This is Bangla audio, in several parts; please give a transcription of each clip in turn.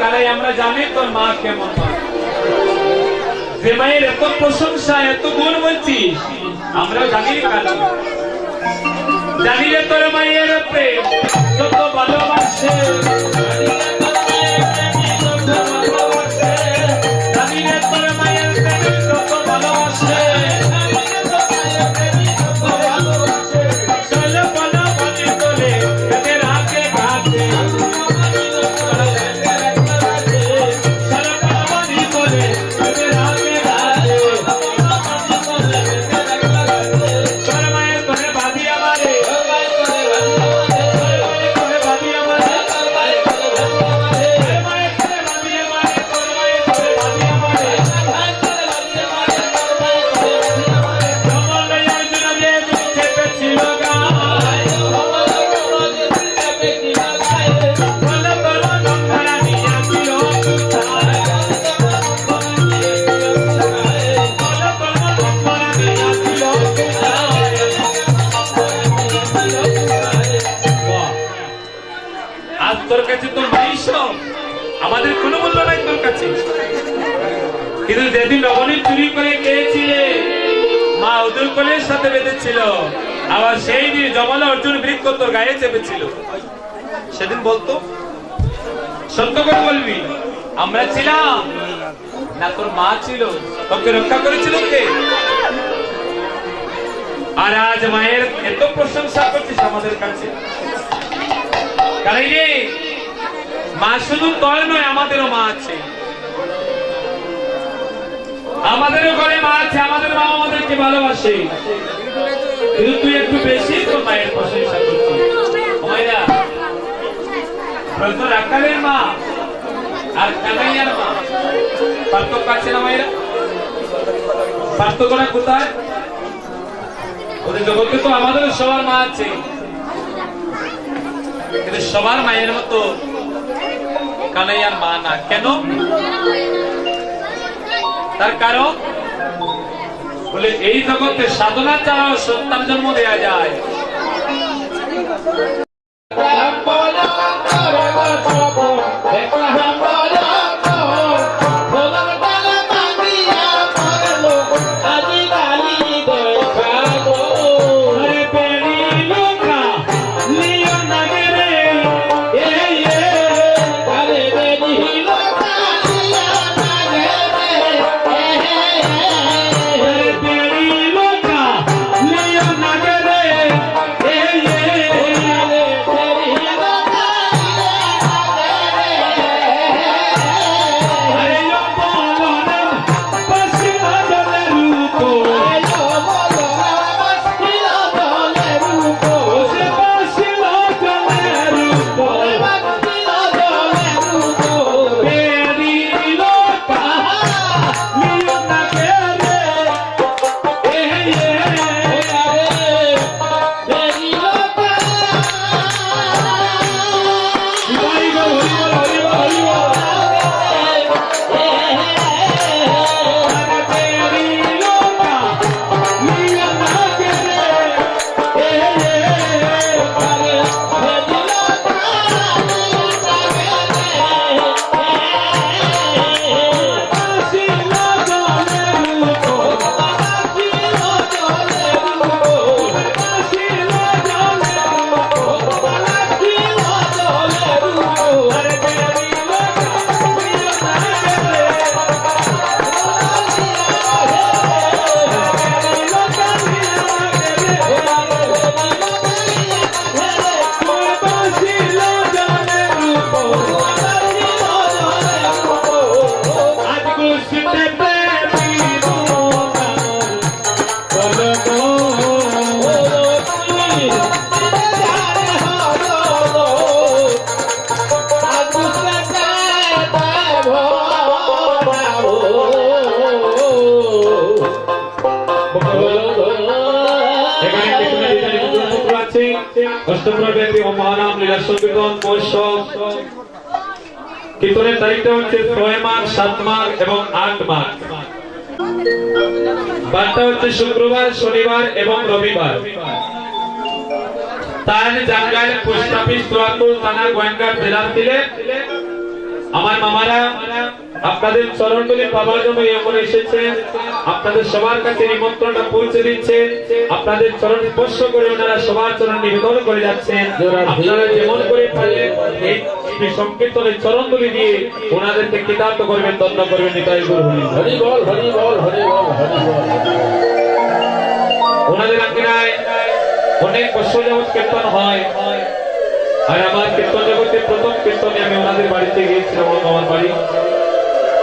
কালাই আমরা জানি, তোর মা কেমন মা? যে মায়ের এত প্রশংসা, এত গুণ বলছিস আমরা জানি কালী জানি রে তোর মায়ের প্রেম কত ভালোবাসে। কিন্তু যেদিন রমণী চুরি করে খেয়েছিলে, মা উদুল কলের সাথে বেঁধেছিল। আবার সেই দিন জমালা অর্জুন বৃক্ষ তোর গায়ে চেপেছিল। সেদিন বলতো, সত্য করে বলবি, আমরা ছিলাম, না তোর মা ছিল, তোকে রক্ষা করেছিল কে? আর আজ মায়ের এত প্রশংসা করছিস আমাদের কাছে। কারণ মা শুধু তোর নয়, আমাদেরও মা আছে। আমাদেরও ঘরে মা আছে, আমাদের মা আমাদেরকে ভালোবাসে। কিন্তু তুই একটু বেশি তোর মায়ের প্রশংসা করছিস মায়েরা রাখালের মা, আর কানাইয়ার মা। পার্থক্য আছে না মায়েরা? পার্থক্যটা কোথায়? ওদের জগতে তো আমাদের সবার মা আছে। কিন্তু সবার মায়ের মতো কানাইয়ার মা না। কেন? তার কারণ? বলে এই জগতে সাধনা ছাড়াও সন্তান জন্ম দেয়া যায়। ও মহানাম লীলা মহোৎসব কীর্তনের তারিখটা হচ্ছে ছয় সাত এবং আট বারটা হচ্ছে শুক্রবার, শনিবার এবং রবিবার। তার জাঙ্গায় পোস্ট অফিস তোয়াতুল থানা জেলার দিলে আমার মামারা আপনাদের চরণগুলি পাওয়ার জন্য এমন এসেছেন আপনাদের সবার কাছে নিমন্ত্রণটা পৌঁছে দিচ্ছেন আপনাদের চরণ স্পর্শ করে ওনারা সবার চরণ নিবেদন করে যাচ্ছেন। আপনারা যেমন করে পারলেন এই শ্রী সংকীর্তনের চরণগুলি দিয়ে ওনাদেরকে কৃতার্থ করবেন দণ্ড করবেন নিতাই গুরু হরি বল। হরি বল হরি বল হরি বল হরি বল। ওনাদের আঙ্গিনায় অনেক বছর যাবৎ কীর্তন হয়। আর আমার কীর্তন জগতে প্রথম কীর্তনে আমি ওনাদের বাড়িতে গিয়েছিলাম আমার বাড়ি।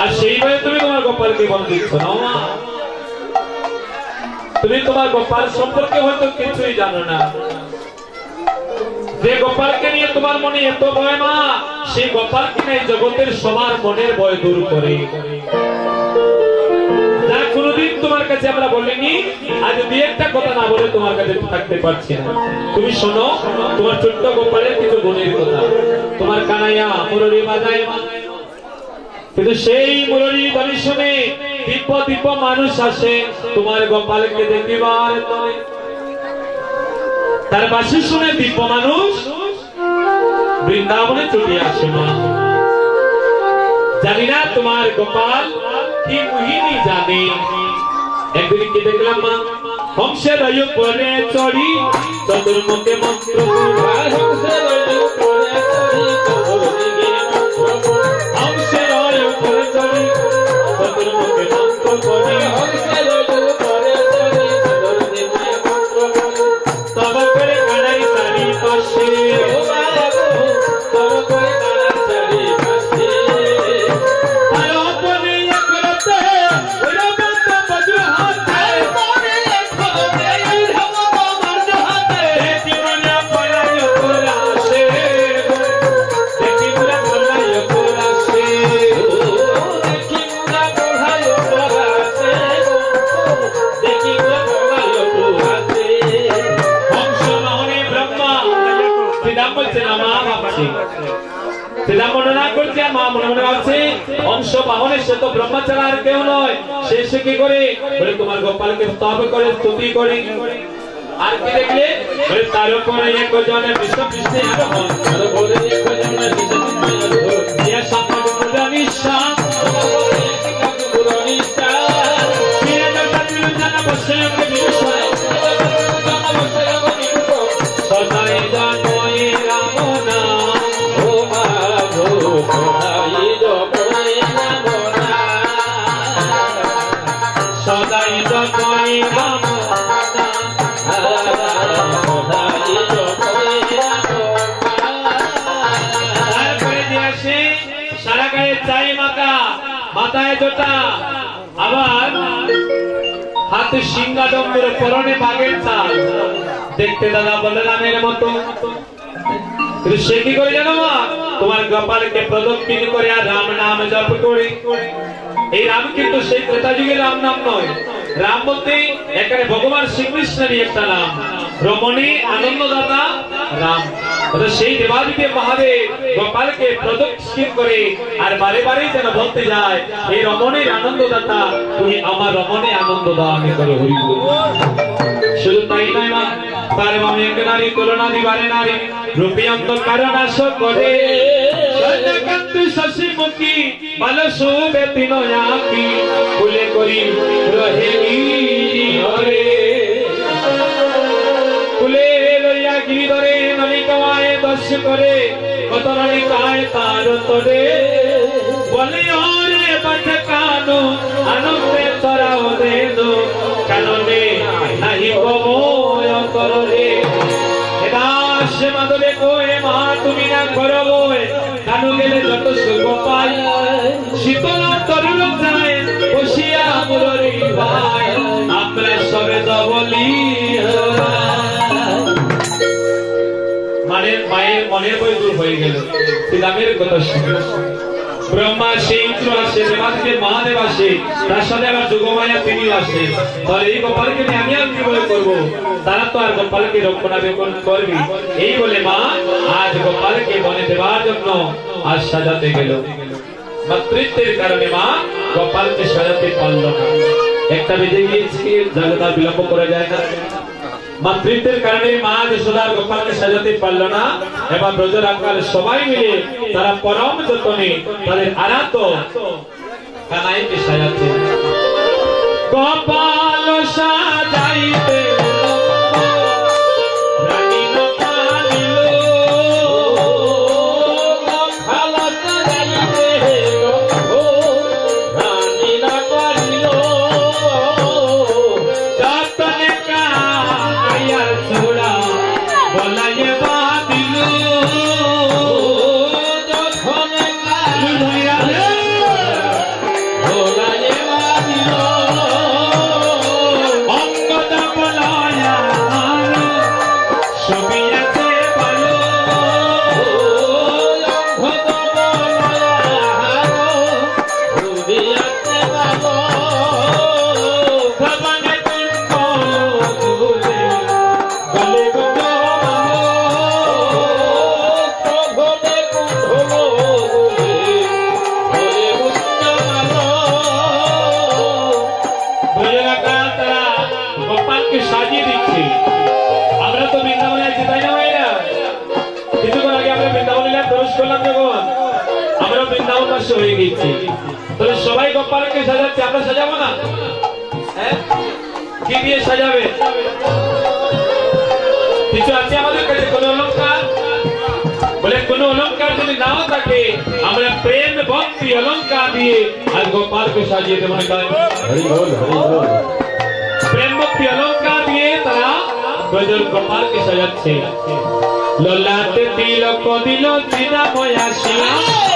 আর সেইভাবে তুমি তোমার গোপালকে বল দিচ্ছ না তুমি তোমার গোপাল সম্পর্কে হয়তো কিছুই জানো না। যে গোপালকে নিয়ে তোমার মনে এত ভয়, মা, সেই গোপালকে নিয়ে জগতের সবার মনের ভয় দূর করে। তোমার কাছে আমরা বলিনি, আজ একটা কথা না বলে তোমার কাছে থাকতে পারছি না। তুমি শোনো, তোমার ছোট্ট গোপালের কিছু গুণের কথা। তোমার কানাইয়া মুরলি বাজায় কিন্তু সেই মুরলি বাড়ি শুনে দিব্য দিব্য মানুষ আসে। তোমার গোপালকে দেখিবার তার বাসি শুনে দিব্য মানুষ বৃন্দাবনে চলে আসে মা জানি না তোমার গোপাল কি মুহিনী জানে। একদিন কি দেখলাম মা হংসের উপরে চড়ি, চতুর্মুখে মন্ত্র হংসের ছাড়া আর কেউ নয়। সে কি করে? বলে, তোমার গোপালকে স্তব করে স্তুতি করে। আর কি দেখলে? বলে, তার উপরে এক জনের বিশ্ব জানা বসে আমাকে নিঃশ্বাস মাথায় জোটা আবার হাতে সিংহাডম্বর পরনে বাগের চাল। দেখতে দাদা বলরামের মতো। সে কি করে জানো মা? তোমার গোপালকে প্রদক্ষিণ করে আর রাম নাম জপ করে। এই রাম কিন্তু সেই ত্রেতা যুগের রাম নাম নয়। রাম বলতে এখানে ভগবান শ্রীকৃষ্ণেরই একটা নাম। রমণী, আনন্দদাতা, রাম। সেই দেবাদিদেব মহাদেব গোপালকে প্রদক্ষিণ করে আর বারে বারে যেন বলতে যায় এই রমণীর আনন্দদাতা, তুমি আমার রমণী আনন্দ আমি করে হরি শুধু তাই নয় মা, তার এক নারী দিবারে নারী রূপী করে। ভালো শুভে আঁকি ফুলে করি রহেলি হরে ফুলে লইয়া গিরি ধরে। গাওয়ায় দস্য করে কতরালি কায় তার তরে। বলি, ওরে বাধ কানো, আনন্দে তরাও দেনো, কাননে নাহি বময় করলে দাস মাধবে কোয়ে, মা, তুমি না করব কানু গেলে যত সুখ পাই শীতল তরুণ যায়, বসিয়া মুরলি ভাই আমরা সবে দবলি মানের দূর হয়ে গেল। শ্রীরামের কথা শুনে। ব্রহ্মা সেই ইন্দ্র আসে, দেবাদিদেব, মহাদেব আসে। তার সাথে আবার যোগমায়া তিনি আসে। তাহলে এই গোপালকে আমি আর কি বলে করব? তারা তো আর গোপালকে রক্ষণাবেক্ষণ করবি। এই বলে মা, আজ গোপালকে বনে দেওয়ার জন্য আজ সাজাতে গেল। মাতৃত্বের কারণে মা, গোপালকে সাজাতে পারল না। একটা বেজে গিয়েছে জাগতা বিলম্ব করা যায় না। মাতৃত্বের কারণে মা যশোদার গোপালকে সাজাতে পারল না, এবার ব্রজর আকার সবাই মিলে তারা পরম যতনে তাদের আরাত কানাইকে সাজাচ্ছে গোপাল সাজাইতে গোপালকে সাজিয়ে দিচ্ছে। আমরা তো বৃন্দাবনে আছি তাই না ভাইরা? কিছুক্ষণ আগে আমরা বৃন্দাবনে প্রবেশ করলাম যখন। আমরা বৃন্দাবন বাসী হয়ে গেছি তাহলে সবাই গোপালকে সাজাচ্ছে আমরা সাজাবো না? হ্যাঁ? কি দিয়ে সাজাবে? কিছু আছে আমাদের কাছে? কোন অলংকার? বলে কোন অলংকার যদি নাও থাকে আমরা প্রেম ভক্তি অলংকার দিয়ে আর গোপালকে সাজিয়ে দেবো প্রেম ভক্তি অলংকার দিয়ে তারা ব্রজর গোপালকে সাজাচ্ছে ললাটে তিলক দিল শ্রীরাময়াসিয়া দেখো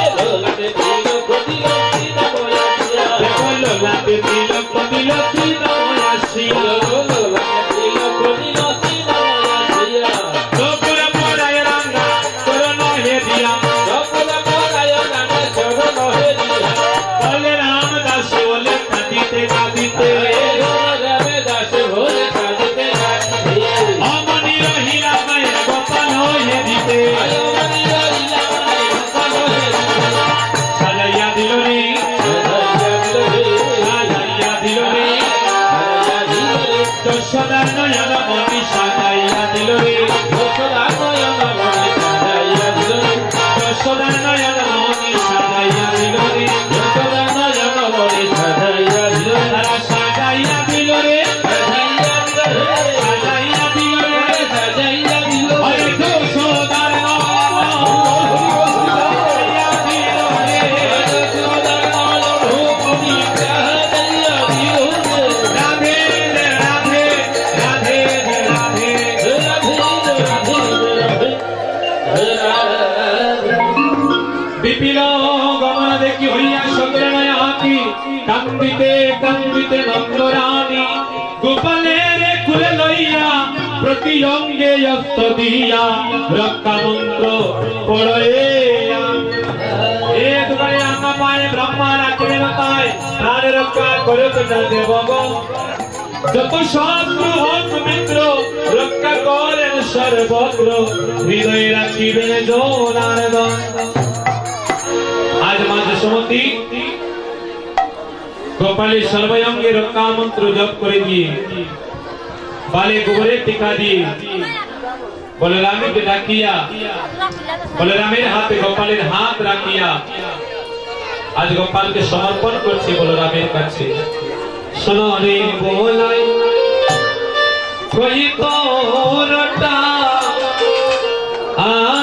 নয়ন মতি সাজাইয়া দিল রে। দেখি হইয়া নয় হাতি? কান্দিতে কান্দিতে নন্দরানী গোপালের কুলে লইয়া প্রতি অঙ্গে অস্ত দিয়া রক্ষা মন্ত্র পড়ে। এ আঙ্গা পায়, ব্রহ্মা রাখিলে তাই রক্ষা করে তো দেব যত শত্রু হোক মিত্র, রক্ষা করেন সর্বত্র, হৃদয়ে রাখিবেন জোনার সমতি গোপালের সর্বঙ্গে রক্ষা মন্ত্র জপ করে দিয়ে, বালে গোবরের টিকা দিয়ে বলরামকে ডাকিয়া, বলরামের হাতে গোপালের হাত রাখিয়া, আজ গোপালকে সমর্পণ করছে বলরামের কাছে। শোনো বলাই কই তোরটা আয়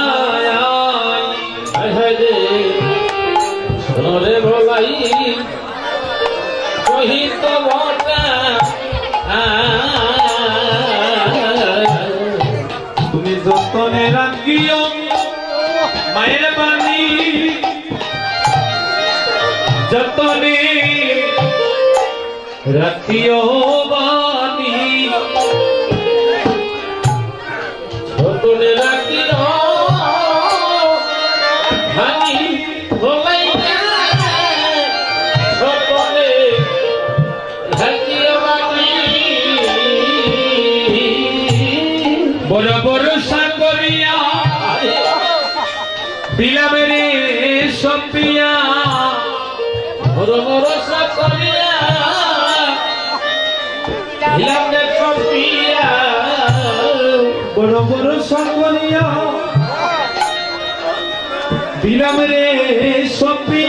যতনে রাখিও বাণী বড় বড় সাগরিয়া বিলামেরে সপিয়া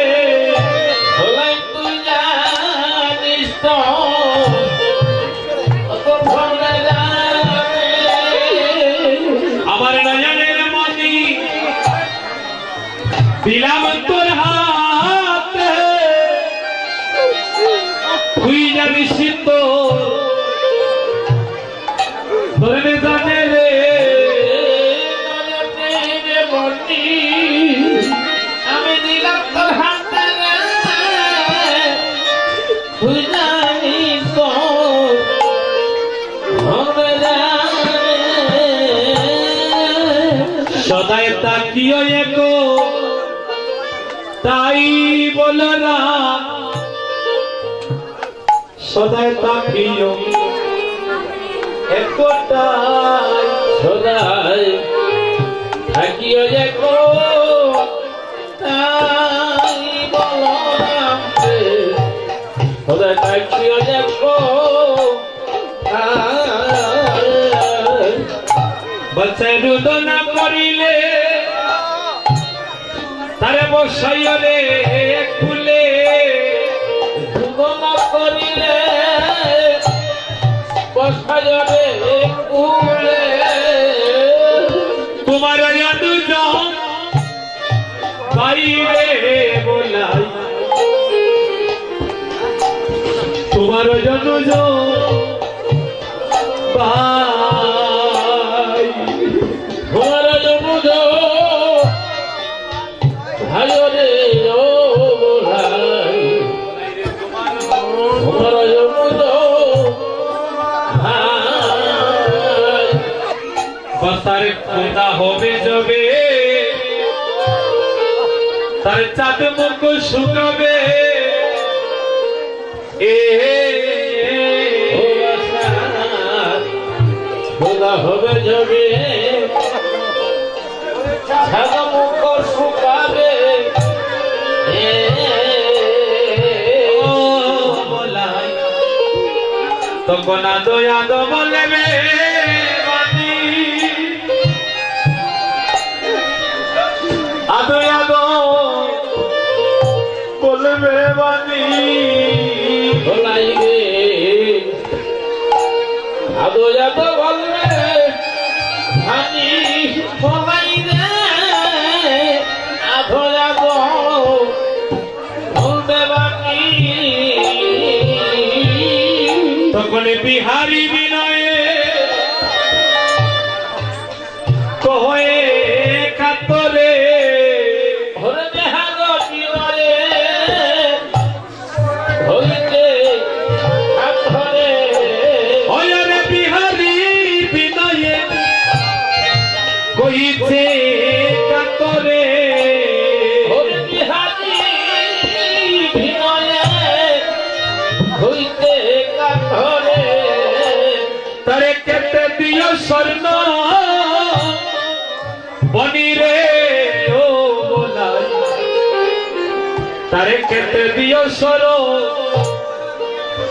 সদায় তাকিও একো তাই বলো না, সদায় তাকিও। একটাই সদাই থাকিও গো তাই বললাম যে সদাই থাকিও যে গো তাই বলছে রুদনা করিলে। তারে বসাইও রে খুলে ভুবন করিলে বসায়রে কুলে তোমার দুজন বাইরে বলাই, তোমার জন্য ভাই তোমার জমুজ ভাইরে ও ভাই তোমার জমুজ ভাই বসার খোদা হবে যবে তার চাঁদ মুখ শুকাবে। এ খোদা হবে যাবে। বলাই তখন আদো আদো বলবে। আদো আদো বলবে বাণী ভোলাই রে আদো যাদো বলবে হানি ভোলাই রে তখন Bihari que te dio solo